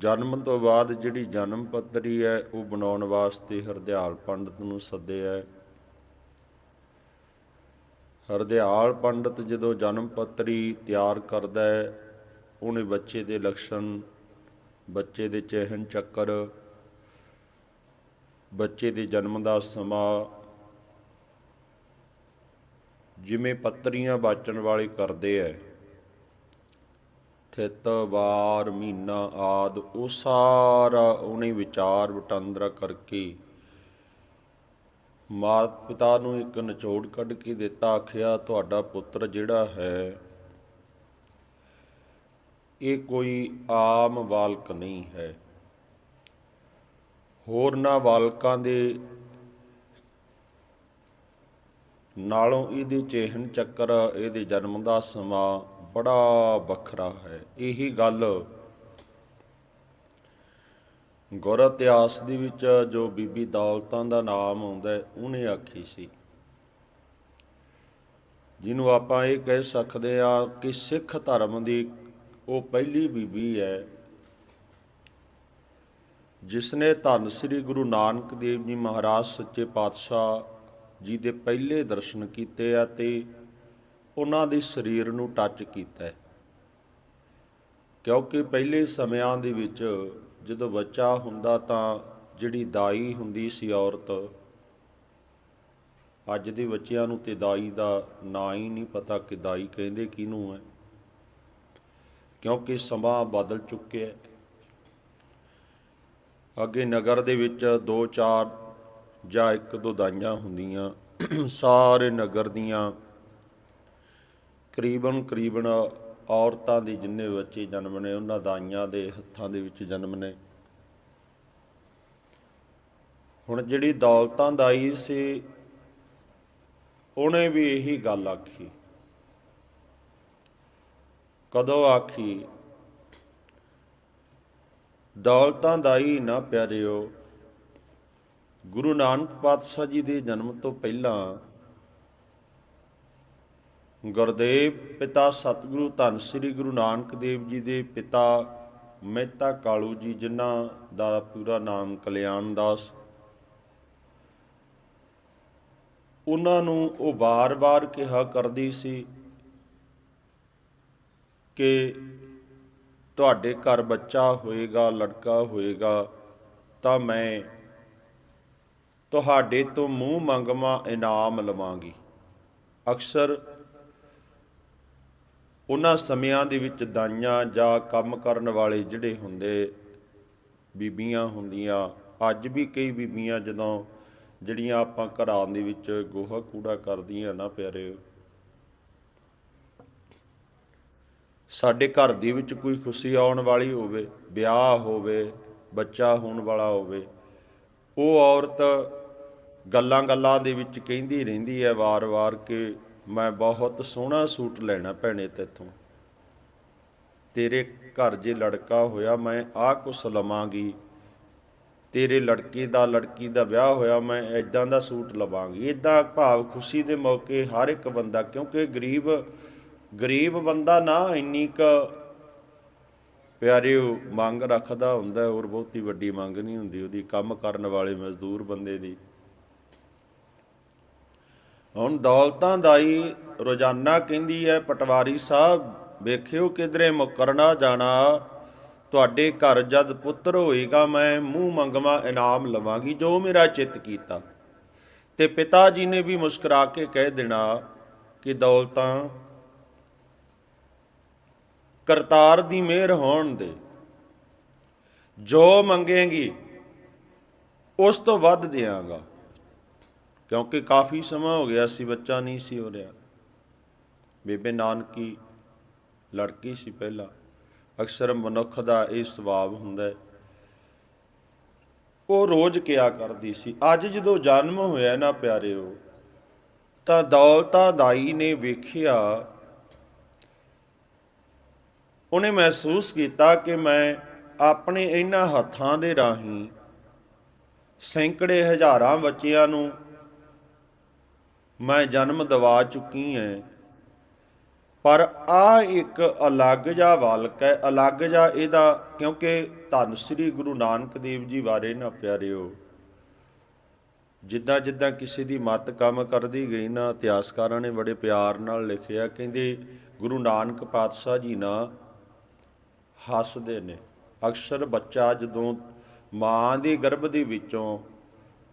ਜਨਮ ਤੋਂ ਬਾਅਦ ਜਿਹੜੀ ਜਨਮ ਪੱਤਰੀ ਹੈ, ਉਹ ਬਣਾਉਣ ਵਾਸਤੇ ਹਰਦਿਆਲ ਪੰਡਤ ਨੂੰ ਸੱਦਿਆ ਹੈ। ਹਰਦਿਆਲ ਪੰਡਤ ਜਦੋਂ ਜਨਮ ਪੱਤਰੀ ਤਿਆਰ ਕਰਦਾ ਹੈ, ਉਹਨੇ ਬੱਚੇ ਦੇ ਲੱਛਣ, ਬੱਚੇ ਦੇ ਚਿਹਨ ਚੱਕਰ, ਬੱਚੇ ਦੇ ਜਨਮ ਦਾ ਸਮਾਂ, ਜਿਵੇਂ ਪੱਤਰੀਆਂ ਬਾਚਣ ਵਾਲੇ ਕਰਦੇ ਐ ਥਿਤ ਵਾਰ ਮਹੀਨਾ ਆਦ, ਉਹ ਸਾਰਾ ਉਹਨੇ ਵਿਚਾਰ ਵਟਾਂਦਰਾ ਕਰਕੇ ਮਾਤ ਪਿਤਾ ਨੂੰ ਇੱਕ ਨਿਚੋੜ ਕੱਢ ਕੇ ਦਿੱਤਾ, ਆਖਿਆ, ਤੁਹਾਡਾ ਪੁੱਤਰ ਜਿਹੜਾ ਹੈ, ਇਹ ਕੋਈ ਆਮ ਬਾਲਕ ਨਹੀਂ ਹੈ। ਹੋਰਨਾਂ ਵਾਲਕਾਂ ਦੇ ਨਾਲੋਂ ਇਹਦੇ ਚਿਹਨ ਚੱਕਰ, ਇਹਦੇ ਜਨਮ ਦਾ ਸਮਾਂ ਬੜਾ ਵੱਖਰਾ ਹੈ। ਇਹੀ ਗੱਲ ਗੁਰ ਇਤਿਹਾਸ ਦੇ ਵਿੱਚ ਜੋ ਬੀਬੀ ਦੌਲਤਾਂ ਦਾ ਨਾਮ ਆਉਂਦਾ ਉਹਨੇ ਆਖੀ ਸੀ। ਜਿਹਨੂੰ ਆਪਾਂ ਇਹ ਕਹਿ ਸਕਦੇ ਆ ਕਿ ਸਿੱਖ ਧਰਮ ਦੀ ਉਹ ਪਹਿਲੀ ਬੀਬੀ ਹੈ ਜਿਸ ਨੇ ਧੰਨ ਸ੍ਰੀ ਗੁਰੂ ਨਾਨਕ ਦੇਵ ਜੀ ਮਹਾਰਾਜ ਸੱਚੇ ਪਾਤਸ਼ਾਹ ਜੀ ਦੇ ਪਹਿਲੇ ਦਰਸ਼ਨ ਕੀਤੇ ਆ ਤੇ ਉਹਨਾਂ ਦੇ ਸਰੀਰ ਨੂੰ ਟੱਚ ਕੀਤਾ ਹੈ। ਕਿਉਂਕਿ ਪਹਿਲੇ ਸਮਿਆਂ ਦੇ ਵਿੱਚ ਜਦੋਂ ਬੱਚਾ ਹੁੰਦਾ ਤਾਂ ਜਿਹੜੀ ਦਾਈ ਹੁੰਦੀ ਸੀ ਔਰਤ, ਅੱਜ ਦੇ ਬੱਚਿਆਂ ਨੂੰ ਤੇ ਦਾਈ ਦਾ ਨਾਂ ਹੀ ਨਹੀਂ ਪਤਾ ਕਿ ਦਾਈ ਕਹਿੰਦੇ ਕਿਹਨੂੰ ਹੈ। ਕਿਉਂਕਿ ਸਮਾਂ ਬਦਲ ਚੁੱਕਿਆ ਹੈ। ਅੱਗੇ ਨਗਰ ਦੇ ਵਿੱਚ ਦੋ ਚਾਰ ਜਾਂ ਇੱਕ ਦੋ ਦਾਈਆਂ ਹੁੰਦੀਆਂ, ਸਾਰੇ ਨਗਰ ਦੀਆਂ ਕਰੀਬਨ ਕਰੀਬਨ ਔਰਤਾਂ ਦੇ ਜਿੰਨੇ ਬੱਚੇ ਜਨਮ ਨੇ, ਉਹਨਾਂ ਦਾਈਆਂ ਦੇ ਹੱਥਾਂ ਦੇ ਵਿੱਚ ਜਨਮ ਨੇ। ਹੁਣ ਜਿਹੜੀ ਦੌਲਤਾਂ ਦਾਈ ਸੀ, ਉਹਨੇ ਵੀ ਇਹੀ ਗੱਲ ਆਖੀ। ਕਦੋਂ ਆਖੀ? ਦੌਲਤਾਂ ਦਾਈ ਨਾ ਪਿਆਰਿਓ, ਗੁਰੂ ਨਾਨਕ ਪਾਤਸ਼ਾਹ ਜੀ ਦੇ ਜਨਮ ਤੋਂ ਪਹਿਲਾਂ ਗੁਰਦੇਵ ਪਿਤਾ ਸਤਿਗੁਰੂ ਧੰਨ ਸ੍ਰੀ ਗੁਰੂ ਨਾਨਕ ਦੇਵ ਜੀ ਦੇ ਪਿਤਾ ਮਹਿਤਾ ਕਾਲੂ ਜੀ, ਜਿਨ੍ਹਾਂ ਦਾ ਪੂਰਾ ਨਾਮ ਕਲਿਆਣ ਦਾਸ। ਉਹਨਾਂ ਨੂੰ ਉਹ ਬਾਰ-ਬਾਰ ਕਿਹਾ ਕਰਦੀ ਸੀ ਕਿ ਤੁਹਾਡੇ ਘਰ ਬੱਚਾ ਹੋਏਗਾ, ਲੜਕਾ ਹੋਏਗਾ, ਤਾਂ ਮੈਂ ਤੁਹਾਡੇ ਤੋਂ ਮੂੰਹ ਮੰਗਵਾ ਇਨਾਮ ਲਵਾਂਗੀ। ਅਕਸਰ ਉਹਨਾਂ ਸਮਿਆਂ ਦੇ ਵਿੱਚ ਦਾਈਆਂ ਜਾਂ ਕੰਮ ਕਰਨ ਵਾਲੇ ਜਿਹੜੇ ਹੁੰਦੇ ਬੀਬੀਆਂ ਹੁੰਦੀਆਂ, ਅੱਜ ਵੀ ਕਈ ਬੀਬੀਆਂ ਜਦੋਂ ਜਿਹੜੀਆਂ ਆਪਾਂ ਘਰਾਂ ਦੇ ਵਿੱਚ ਗੋਹਾ ਕੂੜਾ ਕਰਦੀਆਂ ਨਾ ਪਿਆਰੇ। ਸਾਡੇ ਘਰ ਦੇ ਵਿੱਚ ਕੋਈ ਖੁਸ਼ੀ ਆਉਣ ਵਾਲੀ ਹੋਵੇ, ਵਿਆਹ ਹੋਵੇ, ਬੱਚਾ ਹੋਣ ਵਾਲਾ ਹੋਵੇ, ਉਹ ਔਰਤ ਗੱਲਾਂ-ਗੱਲਾਂ ਦੇ ਵਿੱਚ ਕਹਿੰਦੀ ਰਹਿੰਦੀ ਹੈ ਵਾਰ-ਵਾਰ ਕਿ ਮੈਂ ਬਹੁਤ ਸੋਹਣਾ ਸੂਟ ਲੈਣਾ ਭੈਣੇ ਤੇਥੋਂ। ਤੇਰੇ ਘਰ ਜੇ ਲੜਕਾ ਹੋਇਆ ਮੈਂ ਆਹ ਕੁਛ ਲਵਾਂਗੀ। ਤੇਰੇ ਲੜਕੇ ਦਾ ਲੜਕੀ ਦਾ ਵਿਆਹ ਹੋਇਆ ਮੈਂ ਐਦਾਂ ਦਾ ਸੂਟ ਲਵਾਂਗੀ। ਇਦਾਂ ਭਾਵ ਖੁਸ਼ੀ ਦੇ ਮੌਕੇ ਹਰ ਇੱਕ ਬੰਦਾ, ਕਿਉਂਕਿ ਗਰੀਬ ਗਰੀਬ ਬੰਦਾ ਨਾ ਇੰਨੀ ਕ ਪਿਆਰੇ ਮੰਗ ਰੱਖਦਾ ਹੁੰਦਾ ਔਰ ਬਹੁਤੀ ਵੱਡੀ ਮੰਗ ਨਹੀਂ ਹੁੰਦੀ ਉਹਦੀ। ਕੰਮ ਕਰਨ ਵਾਲੇ ਮਜ਼ਦੂਰ ਬੰਦੇ ਦੀ। ਹੁਣ ਦੌਲਤਾਂ ਦਾਈ ਰੋਜ਼ਾਨਾ ਕਹਿੰਦੀ ਹੈ ਪਟਵਾਰੀ ਸਾਹਿਬ, ਵੇਖਿਓ ਕਿਧਰੇ ਮੁਕਰਨਾ ਜਾਣਾ। ਤੁਹਾਡੇ ਘਰ ਜਦ ਪੁੱਤਰ ਹੋਏਗਾ ਮੈਂ, ਮੂੰਹ ਮੰਗਵਾ, ਇਨਾਮ ਲਵਾਂਗੀ, ਜੋ ਮੇਰਾ ਚਿੱਤ ਕੀਤਾ। ਤੇ ਪਿਤਾ ਜੀ ਨੇ ਵੀ ਮੁਸਕਰਾ ਕੇ ਕਹਿ ਦੇਣਾ ਕਿ ਦੌਲਤਾਂ, ਕਰਤਾਰ ਦੀ ਮਿਹਰ ਹੋਣ ਦੇ। ਜੋ ਮੰਗੇਗੀ, ਉਸ ਤੋਂ ਵੱਧ ਦੇਵਾਂਗਾ ਕਿਉਂਕਿ ਕਾਫੀ ਸਮਾਂ ਹੋ ਗਿਆ ਸੀ, ਬੱਚਾ ਨਹੀਂ ਸੀ ਹੋ ਰਿਹਾ। ਬੇਬੇ ਨਾਨਕੀ ਲੜਕੀ ਸੀ ਪਹਿਲਾਂ। ਅਕਸਰ ਮਨੁੱਖ ਦਾ ਇਹ ਸੁਭਾਅ ਹੁੰਦਾ ਹੈ। ਉਹ ਰੋਜ਼ ਕਿਆ ਕਰਦੀ ਸੀ। ਅੱਜ ਜਦੋਂ ਜਨਮ ਹੋਇਆ ਨਾ ਪਿਆਰਿਓ, ਤਾਂ ਦੌਲਤਾ ਦਾਈ ਨੇ ਵੇਖਿਆ, ਉਹਨੇ ਮਹਿਸੂਸ ਕੀਤਾ ਕਿ ਮੈਂ ਆਪਣੇ ਇਹਨਾਂ ਹੱਥਾਂ ਦੇ ਰਾਹੀਂ ਸੈਂਕੜੇ ਹਜ਼ਾਰਾਂ ਬੱਚਿਆਂ ਨੂੰ ਮੈਂ ਜਨਮ ਦਿਵਾ ਚੁੱਕੀ ਐ। ਪਰ ਆ ਇੱਕ ਅਲੱਗ ਜਿਹਾ ਵਾਲਕ ਹੈ ਅਲੱਗ ਜਿਹਾ ਇਹਦਾ, ਕਿਉਂਕਿ ਧੰਨ ਸ੍ਰੀ ਗੁਰੂ ਨਾਨਕ ਦੇਵ ਜੀ ਬਾਰੇ ਨਾ ਪਿਆਰਿਓ, ਜਿੱਦਾਂ ਜਿੱਦਾਂ ਕਿਸੇ ਦੀ ਮੱਤ ਕੰਮ ਕਰਦੀ ਗਈ ਨਾ, ਇਤਿਹਾਸਕਾਰਾਂ ਨੇ ਬੜੇ ਪਿਆਰ ਨਾਲ ਲਿਖਿਆ, ਕਹਿੰਦੇ ਗੁਰੂ ਨਾਨਕ ਪਾਤਸ਼ਾਹ ਜੀ ਨਾ ਹੱਸਦੇ ਨੇ। ਅਕਸਰ ਬੱਚਾ ਜਦੋਂ ਮਾਂ ਦੇ ਗਰਭ ਦੇ ਵਿੱਚੋਂ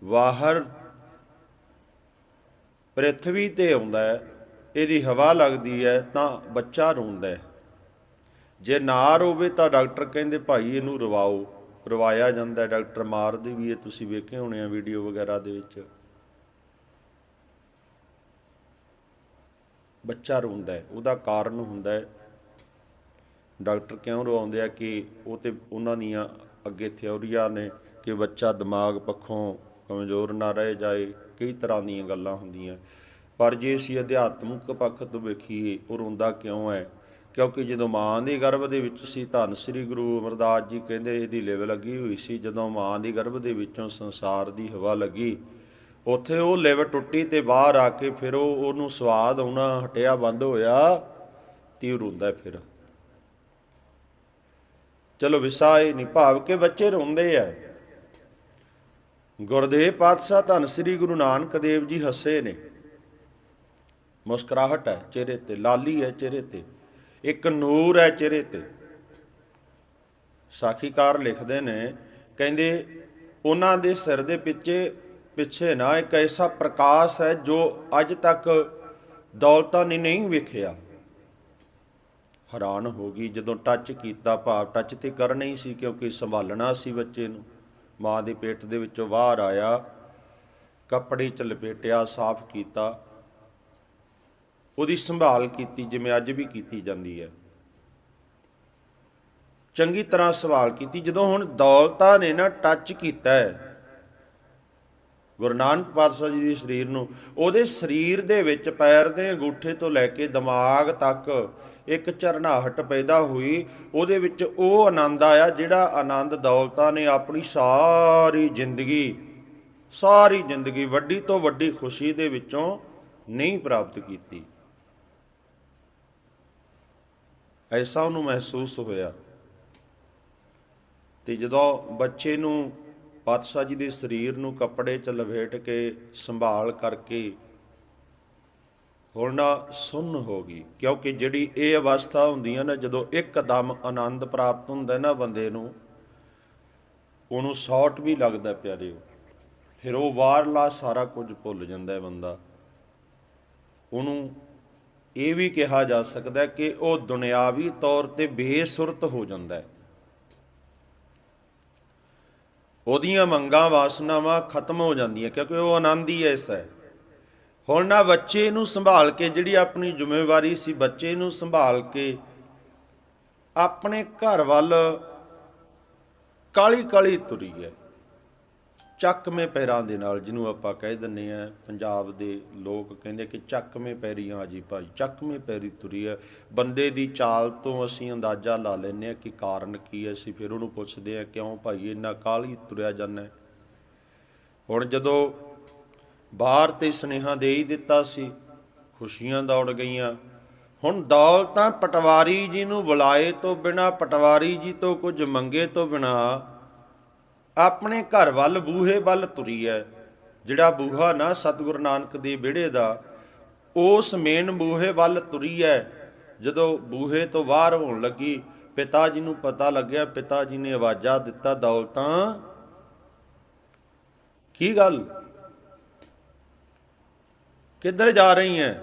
ਬਾਹਰ ਪ੍ਰithvi ਤੇ ਆਉਂਦਾ ਹੈ ਇਹਦੀ ਹਵਾ ਲੱਗਦੀ ਹੈ ਤਾਂ ਬੱਚਾ ਰੋਂਦਾ ਹੈ। ਜੇ ਨਾ ਰੋਵੇ ਤਾਂ ਡਾਕਟਰ ਕਹਿੰਦੇ ਭਾਈ ਇਹਨੂੰ ਰਵਾਓ। ਰਵਾਇਆ ਜਾਂਦਾ ਹੈ, ਡਾਕਟਰ ਮਾਰਦੇ ਵੀ ਇਹ ਤੁਸੀਂ ਵੇਖੇ ਹੋਣੇ ਆ ਵੀਡੀਓ ਵਗੈਰਾ ਦੇ ਵਿੱਚ। ਬੱਚਾ ਰੋਂਦਾ ਹੈ ਉਹਦਾ ਕਾਰਨ ਹੁੰਦਾ ਹੈ। ਡਾਕਟਰ ਕਿਉਂ ਰਵਾਉਂਦੇ ਆ ਕਿ ਉਹ ਤੇ ਉਹਨਾਂ ਦੀਆਂ ਅੱਗੇ ਥਿਉਰੀਆਂ ਨੇ ਕਿ ਬੱਚਾ ਦਿਮਾਗ ਪੱਖੋਂ ਕਮਜ਼ੋਰ ਨਾ ਰਹਿ ਜਾਏ, ਕਈ ਤਰ੍ਹਾਂ ਦੀਆਂ ਗੱਲਾਂ ਹੁੰਦੀਆਂ। ਪਰ ਜੇ ਅਸੀਂ ਅਧਿਆਤਮਿਕ ਪੱਖ ਤੋਂ ਵੇਖੀਏ, ਉਹ ਰੋਂਦਾ ਕਿਉਂ ਹੈ? ਕਿਉਂਕਿ ਜਦੋਂ ਮਾਂ ਦੇ ਗਰਭ ਦੇ ਵਿੱਚ ਸੀ, ਧੰਨ ਸ੍ਰੀ ਗੁਰੂ ਅਮਰਦਾਸ ਜੀ ਕਹਿੰਦੇ ਇਹਦੀ ਲਿਵ ਲੱਗੀ ਹੋਈ ਸੀ। ਜਦੋਂ ਮਾਂ ਦੀ ਗਰਭ ਦੇ ਵਿੱਚੋਂ ਸੰਸਾਰ ਦੀ ਹਵਾ ਲੱਗੀ, ਉੱਥੇ ਉਹ ਲਿਵ ਟੁੱਟੀ ਤੇ ਬਾਹਰ ਆ ਕੇ ਫਿਰ ਉਹ, ਉਹਨੂੰ ਸਵਾਦ ਆਉਣਾ ਹਟਿਆ, ਬੰਦ ਹੋਇਆ ਤੇ ਉਹ ਰੋਂਦਾ ਫਿਰ। ਚਲੋ ਵਿਸਾਏ ਨਹੀਂ, ਭਾਵ ਕੇ ਬੱਚੇ ਰੋਂਦੇ ਆ। ਗੁਰਦੇਵ ਪਾਤਸ਼ਾਹ ਧੰਨ ਸ੍ਰੀ ਗੁਰੂ ਨਾਨਕ ਦੇਵ ਜੀ ਹੱਸੇ ਨੇ। ਮੁਸਕਰਾਹਟ ਹੈ ਚਿਹਰੇ ਤੇ, ਲਾਲੀ ਹੈ ਚਿਹਰੇ ਤੇ, ਇੱਕ ਨੂਰ ਹੈ ਚਿਹਰੇ ਤੇ। ਸਾਖੀਕਾਰ ਲਿਖਦੇ ਨੇ, ਕਹਿੰਦੇ, ਉਹਨਾਂ ਦੇ ਸਿਰ ਦੇ ਪਿੱਛੇ ਪਿੱਛੇ ਨਾ ਇੱਕ ਐਸਾ ਪ੍ਰਕਾਸ਼ ਹੈ ਜੋ ਅੱਜ ਤੱਕ ਦੌਲਤਾਂ ਨੇ ਨਹੀਂ ਵੇਖਿਆ। ਹੈਰਾਨ ਹੋ ਗਈ ਜਦੋਂ ਟੱਚ ਕੀਤਾ ਭਾਵ ਟੱਚ ਤੇ ਕਰ ਨਹੀਂ ਸੀ ਕਿਉਂਕਿ ਸੰਭਾਲਣਾ ਸੀ ਬੱਚੇ ਨੂੰ। ਮਾਂ ਦੇ ਪੇਟ ਦੇ ਵਿੱਚੋਂ ਬਾਹਰ ਆਇਆ, ਕੱਪੜੇ ਚ ਲਪੇਟਿਆ, ਸਾਫ਼ ਕੀਤਾ। ਉਹਦੀ ਸੰਭਾਲ ਕੀਤੀ ਜਿਵੇਂ ਅੱਜ ਵੀ ਕੀਤੀ ਜਾਂਦੀ ਹੈ। ਚੰਗੀ ਤਰ੍ਹਾਂ ਸਵਾਲ ਕੀਤੀ। ਜਦੋਂ ਹੁਣ ਦੌਲਤਾਂ ਨੇ ਨਾ ਟੱਚ ਕੀਤਾ ਹੈ ਗੁਰੂ ਨਾਨਕ ਪਾਤਸ਼ਾਹ ਜੀ ਦੇ ਸਰੀਰ ਨੂੰ, ਉਹਦੇ ਸਰੀਰ ਦੇ ਵਿੱਚ ਪੈਰ ਦੇ ਅੰਗੂਠੇ ਤੋਂ ਲੈ ਕੇ ਦਿਮਾਗ ਤੱਕ ਇੱਕ ਝਰਨਾਹਟ ਪੈਦਾ ਹੋਈ, ਉਹਦੇ ਵਿੱਚ ਉਹ ਆਨੰਦ ਆਇਆ ਜਿਹੜਾ ਆਨੰਦ ਦੌਲਤਾਂ ਨੇ ਆਪਣੀ ਸਾਰੀ ਜ਼ਿੰਦਗੀ ਸਾਰੀ ਜ਼ਿੰਦਗੀ ਵੱਡੀ ਤੋਂ ਵੱਡੀ ਖੁਸ਼ੀ ਦੇ ਵਿੱਚੋਂ ਨਹੀਂ ਪ੍ਰਾਪਤ ਕੀਤੀ। ਐਸਾ ਉਹਨੂੰ ਮਹਿਸੂਸ ਹੋਇਆ ਤੇ ਜਦੋਂ ਬੱਚੇ ਨੂੰ ਪਾਤਸ਼ਾਹ ਜੀ ਦੇ ਸਰੀਰ ਨੂੰ ਕੱਪੜੇ 'ਚ ਲਵੇਟ ਕੇ ਸੰਭਾਲ ਕਰਕੇ ਹੁਣ ਨਾ ਸੁੰਨ ਹੋ ਗਈ। ਕਿਉਂਕਿ ਜਿਹੜੀ ਇਹ ਅਵਸਥਾ ਹੁੰਦੀ ਹੈ ਨਾ, ਜਦੋਂ ਇੱਕਦਮ ਆਨੰਦ ਪ੍ਰਾਪਤ ਹੁੰਦਾ ਨਾ ਬੰਦੇ ਨੂੰ, ਉਹਨੂੰ ਸ਼ਾਰਟ ਵੀ ਲੱਗਦਾ ਪਿਆਰਿਓ ਫਿਰ ਉਹ ਬਾਹਰਲਾ ਸਾਰਾ ਕੁਝ ਭੁੱਲ ਜਾਂਦਾ ਬੰਦਾ। ਉਹਨੂੰ ਇਹ ਵੀ ਕਿਹਾ ਜਾ ਸਕਦਾ ਕਿ ਉਹ ਦੁਨਿਆਵੀ ਤੌਰ ਤੇ ਬੇਸੁਰਤ ਹੋ ਜਾਂਦਾ ਹੈ। ਉਹਦੀਆਂ ਮੰਗਾਂ ਵਾਸਨਾਵਾਂ ਖਤਮ ਹੋ ਜਾਂਦੀਆਂ, ਕਿਉਂਕਿ ਉਹ ਆਨੰਦ ਹੀ ਐਸਾ ਹੈ। ਹੁਣ ਨਾ ਬੱਚੇ ਨੂੰ ਸੰਭਾਲ ਕੇ, ਜਿਹੜੀ ਆਪਣੀ ਜ਼ਿੰਮੇਵਾਰੀ ਸੀ, ਬੱਚੇ ਨੂੰ ਸੰਭਾਲ ਕੇ ਆਪਣੇ ਘਰ ਵੱਲ ਕਾਲੀ ਕਾਲੀ ਤੁਰੀ ਹੈ। ਚੱਕਵੇਂ ਪੈਰਾਂ ਦੇ ਨਾਲ ਜਿਹਨੂੰ ਆਪਾਂ ਕਹਿ ਦਿੰਨੇ ਆ ਪੰਜਾਬ ਦੇ ਲੋਕ ਕਹਿੰਦੇ ਕਿ ਚੱਕਵੇਂ ਪੈਰੀਆਂ ਜੀ ਭਾਈ, ਚੱਕਵੇਂ ਪੈਰੀ ਤੁਰੀ ਹੈ ਬੰਦੇ ਦੀ ਚਾਲ ਤੋਂ ਅਸੀਂ ਅੰਦਾਜ਼ਾ ਲਾ ਲੈਨੇ ਆ ਕਿ ਕਾਰਨ ਕੀ ਹੈ, ਅਸੀਂ ਫਿਰ ਉਹਨੂੰ ਪੁੱਛਦੇ ਆ ਕਿਉਂ ਭਾਈ ਇੰਨਾ ਕਾਲੀ ਤੁਰਿਆ ਜਾਂਦਾ ਹੁਣ ਜਦੋਂ ਬਾਹਰ ਤੇ ਸਨੇਹਾ ਦੇ ਹੀ ਦਿੱਤਾ ਸੀ, ਖੁਸ਼ੀਆਂ ਦੌੜ ਗਈਆਂ। ਹੁਣ ਦੌਲਤਾਂ ਪਟਵਾਰੀ ਜੀ ਨੂੰ ਬੁਲਾਏ ਤੋਂ ਬਿਨਾ, ਪਟਵਾਰੀ ਜੀ ਤੋਂ ਕੁਝ ਮੰਗੇ ਤੋਂ ਬਿਨਾ ਆਪਣੇ ਘਰ ਵੱਲ ਬੂਹੇ ਵੱਲ ਤੁਰੀ ਹੈ ਜਿਹੜਾ ਬੂਹਾ ਨਾ ਸਤਿਗੁਰੂ ਨਾਨਕ ਦੇ ਵਿਹੜੇ ਦਾ, ਉਸ ਮੇਨ ਬੂਹੇ ਵੱਲ ਤੁਰੀ ਹੈ ਜਦੋਂ ਬੂਹੇ ਤੋਂ ਬਾਹਰ ਹੋਣ ਲੱਗੀ, ਪਿਤਾ ਜੀ ਨੂੰ ਪਤਾ ਲੱਗਿਆ, ਪਿਤਾ ਜੀ ਨੇ ਆਵਾਜ਼ਾਂ ਦਿੱਤਾ ਦੌਲਤਾਂ ਕੀ ਗੱਲ? ਕਿੱਧਰ ਜਾ ਰਹੀ ਹੈ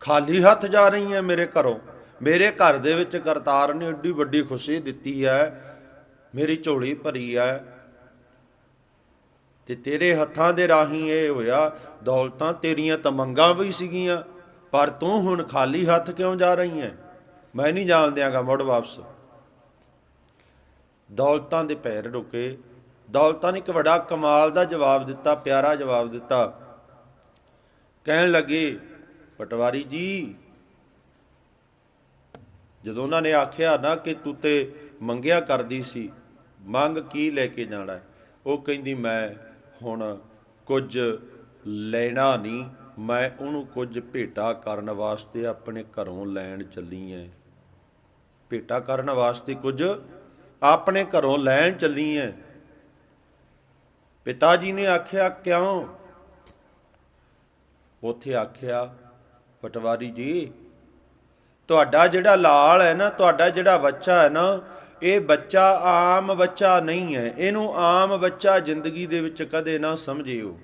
ਖਾਲੀ ਹੱਥ ਜਾ ਰਹੀ ਹੈ ਮੇਰੇ ਘਰੋਂ? ਮੇਰੇ ਘਰ ਦੇ ਵਿੱਚ ਕਰਤਾਰ ਨੇ ਏਡੀ ਵੱਡੀ ਖੁਸ਼ੀ ਦਿੱਤੀ ਹੈ ਮੇਰੀ ਝੋਲੀ ਭਰੀ ਆ ਤੇ ਤੇਰੇ ਹੱਥਾਂ ਦੇ ਰਾਹੀਂ ਇਹ ਹੋਇਆ, ਦੌਲਤਾਂ ਤੇਰੀਆਂ ਤਮੰਗਾਂ ਵੀ ਸੀਗੀਆਂ, ਪਰ ਤੂੰ ਹੁਣ ਖਾਲੀ ਹੱਥ ਕਿਉਂ ਜਾ ਰਹੀ ਹੈ ਮੈਂ ਨਹੀਂ ਜਾਣ ਦਿਆਂਗਾ, ਮੁੜ ਵਾਪਸ। ਦੌਲਤਾਂ ਦੇ ਪੈਰ ਰੁਕੇ। ਦੌਲਤਾਂ ਨੇ ਇੱਕ ਵੱਡਾ ਕਮਾਲ ਦਾ ਜਵਾਬ ਦਿੱਤਾ, ਪਿਆਰਾ ਜਵਾਬ ਦਿੱਤਾ। ਕਹਿਣ ਲੱਗੇ, ਪਟਵਾਰੀ ਜੀ, ਜਦੋਂ ਉਹਨਾਂ ਨੇ ਆਖਿਆ, ਨਾ ਕਿ ਤੂੰ ਤੇ ਮੰਗਿਆ ਕਰਦੀ ਸੀ ਮੰਗ ਕੀ ਲੈ ਕੇ ਜਾਣਾ ਉਹ ਕਹਿੰਦੀ, ਮੈਂ ਹੁਣ ਕੁਝ ਲੈਣਾ ਨਹੀਂ, ਮੈਂ ਉਹਨੂੰ ਕੁਝ ਭੇਟਾ ਕਰਨ ਵਾਸਤੇ ਆਪਣੇ ਘਰੋਂ ਲੈਣ ਚੱਲੀ ਐ। ਭੇਟਾ ਕਰਨ ਵਾਸਤੇ ਕੁਝ ਆਪਣੇ ਘਰੋਂ ਲੈਣ ਚੱਲੀ ਐ। ਪਿਤਾ ਜੀ ਨੇ ਆਖਿਆ, ਕਿਉਂ? ਉਥੇ ਆਖਿਆ, ਪਟਵਾਰੀ ਜੀ, ਤੁਹਾਡਾ ਜਿਹੜਾ ਲਾਲ ਹੈ ਨਾ, ਤੁਹਾਡਾ ਜਿਹੜਾ ਬੱਚਾ ਹੈ ਨਾ ਇਹ ਬੱਚਾ ਆਮ ਬੱਚਾ ਨਹੀਂ ਹੈ। ਇਹਨੂੰ ਆਮ ਬੱਚਾ ਜ਼ਿੰਦਗੀ ਦੇ ਵਿੱਚ ਕਦੇ ਨਾ ਸਮਝਿਓ।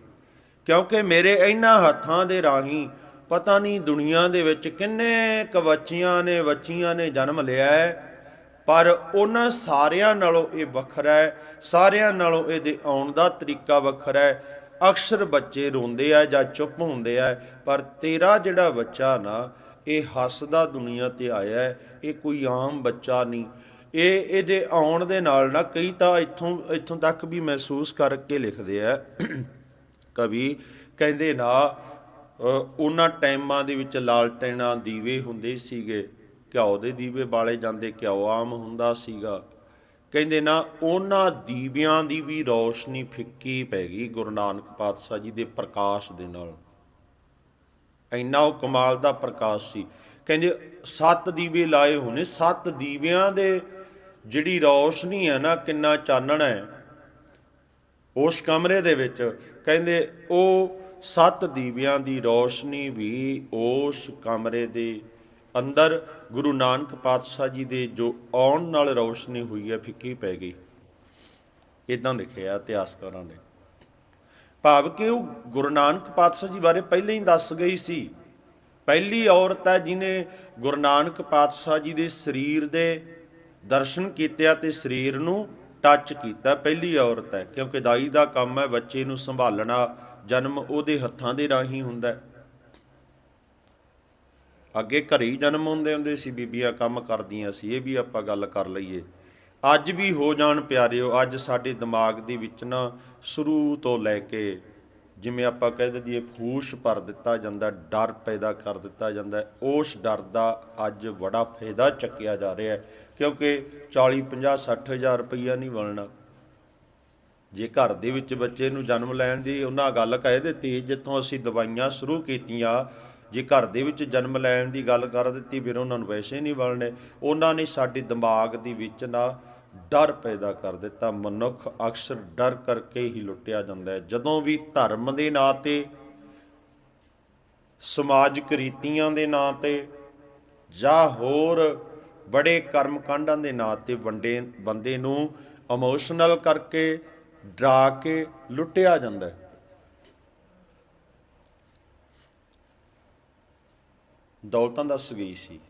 ਕਿਉਂਕਿ ਮੇਰੇ ਇਹਨਾਂ ਹੱਥਾਂ ਦੇ ਰਾਹੀਂ ਪਤਾ ਨਹੀਂ ਦੁਨੀਆ ਦੇ ਵਿੱਚ ਕਿੰਨੇ ਕੁ ਬੱਚੀਆਂ ਨੇ ਬੱਚੀਆਂ ਨੇ ਜਨਮ ਲਿਆ ਹੈ। ਪਰ ਉਹਨਾਂ ਸਾਰਿਆਂ ਨਾਲੋਂ ਇਹ ਵੱਖਰਾ ਹੈ। ਸਾਰਿਆਂ ਨਾਲੋਂ ਇਹਦੇ ਆਉਣ ਦਾ ਤਰੀਕਾ ਵੱਖਰਾ ਹੈ। ਅਕਸਰ ਬੱਚੇ ਰੋਂਦੇ ਆ ਜਾਂ ਚੁੱਪ ਹੁੰਦੇ ਆ, ਪਰ ਤੇਰਾ ਜਿਹੜਾ ਬੱਚਾ ਨਾ, ਇਹ ਹੱਸਦਾ ਦੁਨੀਆ ਤੇ ਆਇਆ ਹੈ। ਇਹ ਕੋਈ ਆਮ ਬੱਚਾ ਨਹੀਂ। ਇਹ ਇਹਦੇ ਆਉਣ ਦੇ ਨਾਲ ਨਾ ਕਈ ਤਾਂ ਇੱਥੋਂ ਇੱਥੋਂ ਤੱਕ ਵੀ ਮਹਿਸੂਸ ਕਰਕੇ ਲਿਖਦੇ ਆ ਕਵੀ ਕਹਿੰਦੇ ਨਾ ਉਹਨਾਂ ਟਾਈਮਾਂ ਦੇ ਵਿੱਚ ਲਾਲਟੈਣਾ ਦੀਵੇ ਹੁੰਦੇ ਸੀਗੇ, ਘਿਓ ਦੇ ਦੀਵੇ ਬਾਲੇ ਜਾਂਦੇ, ਘਿਓ ਆਮ ਹੁੰਦਾ ਸੀਗਾ। ਕਹਿੰਦੇ ਨਾ, ਉਹਨਾਂ ਦੀਵਿਆਂ ਦੀ ਵੀ ਰੌਸ਼ਨੀ ਫਿੱਕੀ ਪੈ ਗਈ ਗੁਰੂ ਨਾਨਕ ਪਾਤਸ਼ਾਹ ਜੀ ਦੇ ਪ੍ਰਕਾਸ਼ ਦੇ ਨਾਲ। ਇੰਨਾ ਉਹ ਕਮਾਲ ਦਾ ਪ੍ਰਕਾਸ਼ ਸੀ। ਕਹਿੰਦੇ ਸੱਤ ਦੀਵੇ ਲਾਏ ਹੋਣੇ, ਸੱਤ ਦੀਵਿਆਂ ਦੇ ਜਿਹੜੀ ਰੌਸ਼ਨੀ ਹੈ ਨਾ, ਕਿੰਨਾ ਚਾਨਣ ਹੈ। ਉਸ ਕਮਰੇ ਦੇ ਵਿੱਚ ਕਹਿੰਦੇ, ਉਹ ਸੱਤ ਦੀਵਿਆਂ ਦੀ ਰੌਸ਼ਨੀ ਵੀ ਉਸ ਕਮਰੇ ਦੇ ਅੰਦਰ ਗੁਰੂ ਨਾਨਕ ਪਾਤਸ਼ਾਹ ਜੀ ਦੇ ਜੋ ਆਉਣ ਨਾਲ ਰੌਸ਼ਨੀ ਹੋਈ ਹੈ, ਫਿੱਕੀ ਪੈ ਗਈ। ਇਦਾਂ ਲਿਖਿਆ ਇਤਿਹਾਸਕਾਰਾਂ ਨੇ। ਭਾਵ ਕਿ ਉਹ ਗੁਰੂ ਨਾਨਕ ਪਾਤਸ਼ਾਹ ਜੀ ਬਾਰੇ ਪਹਿਲਾਂ ਹੀ ਦੱਸ ਗਈ ਸੀ। ਪਹਿਲੀ ਔਰਤ ਹੈ ਜਿਨੇ ਗੁਰੂ ਨਾਨਕ ਪਾਤਸ਼ਾਹ ਜੀ ਦੇ ਸਰੀਰ ਦੇ ਦਰਸ਼ਨ ਕੀਤੇ ਆ ਤੇ ਸਰੀਰ ਨੂੰ ਟੱਚ ਕੀਤਾ। ਪਹਿਲੀ ਔਰਤ ਹੈ, ਕਿਉਂਕਿ ਦਾਈ ਦਾ ਕੰਮ ਹੈ ਬੱਚੇ ਨੂੰ ਸੰਭਾਲਣਾ, ਜਨਮ ਉਹਦੇ ਹੱਥਾਂ ਦੇ ਰਾਹੀਂ ਹੁੰਦਾ ਅੱਗੇ ਘਰੇ ਹੀ ਜਨਮ ਹੁੰਦੇ ਹੁੰਦੇ ਸੀ, ਬੀਬੀਆਂ ਕੰਮ ਕਰਦੀਆਂ ਸੀ, ਇਹ ਵੀ ਆਪਾਂ ਗੱਲ ਕਰ ਲਈਏ। ਅੱਜ ਵੀ ਹੋ ਜਾਣ ਪਿਆਰਿਓ, ਅੱਜ ਸਾਡੇ ਦਿਮਾਗ ਦੇ ਵਿੱਚ ਨਾ ਸ਼ੁਰੂ ਤੋਂ ਲੈ ਕੇ ਜਿਵੇਂ ਆਪਾਂ ਕਹਿ ਦਈਏ ਫੂਸ਼ ਭਰ ਦਿੱਤਾ ਜਾਂਦਾ, ਡਰ ਪੈਦਾ ਕਰ ਦਿੱਤਾ ਜਾਂਦਾ, ਉਸ ਡਰ ਦਾ ਅੱਜ ਬੜਾ ਫਾਇਦਾ ਚੱਕਿਆ ਜਾ ਰਿਹਾ ਹੈ, ਕਿਉਂਕਿ 40 50 60 ਹਜ਼ਾਰ ਰੁਪਈਆ ਨਹੀਂ ਬਣਨਾ। ਜੇ ਘਰ ਦੇ ਵਿੱਚ ਬੱਚੇ ਨੂੰ ਜਨਮ ਲੈਣ ਦੀ ਉਹਨਾਂ ਗੱਲ ਕਹਿ ਦਿੱਤੀ, ਜਿੱਥੋਂ ਅਸੀਂ ਦਵਾਈਆਂ ਸ਼ੁਰੂ ਕੀਤੀਆਂ, ਜੇ ਘਰ ਦੇ ਵਿੱਚ ਜਨਮ ਲੈਣ ਦੀ ਗੱਲ ਕਰ ਦਿੱਤੀ, ਫਿਰ ਉਹਨਾਂ ਨੂੰ ਵੈਸੇ ਨਹੀਂ ਬਣਨੇ। ਉਹਨਾਂ ਨੇ ਸਾਡੇ ਦਿਮਾਗ ਦੇ ਵਿੱਚ ਨਾ ਡਰ ਪੈਦਾ ਕਰ ਦਿੱਤਾ। ਮਨੁੱਖ ਅਕਸਰ ਡਰ ਕਰਕੇ ਹੀ ਲੁੱਟਿਆ ਜਾਂਦਾ ਹੈ। ਜਦੋਂ ਵੀ ਧਰਮ ਦੇ ਨਾਂ ਤੇ, ਸਮਾਜਿਕ ਰੀਤੀਆਂ ਦੇ ਨਾਂ ਤੇ ਜਾਂ ਹੋਰ ਬੜੇ ਕਰਮ ਕਾਂਡਾਂ ਦੇ ਨਾਂ ਤੇ ਵੰਡੇ, ਬੰਦੇ ਨੂੰ ਇਮੋਸ਼ਨਲ ਕਰਕੇ ਡਰਾ ਕੇ ਲੁੱਟਿਆ ਜਾਂਦਾ ਹੈ। ਦੌਲਤਾਂ ਦੱਸ ਗਈ ਸੀ।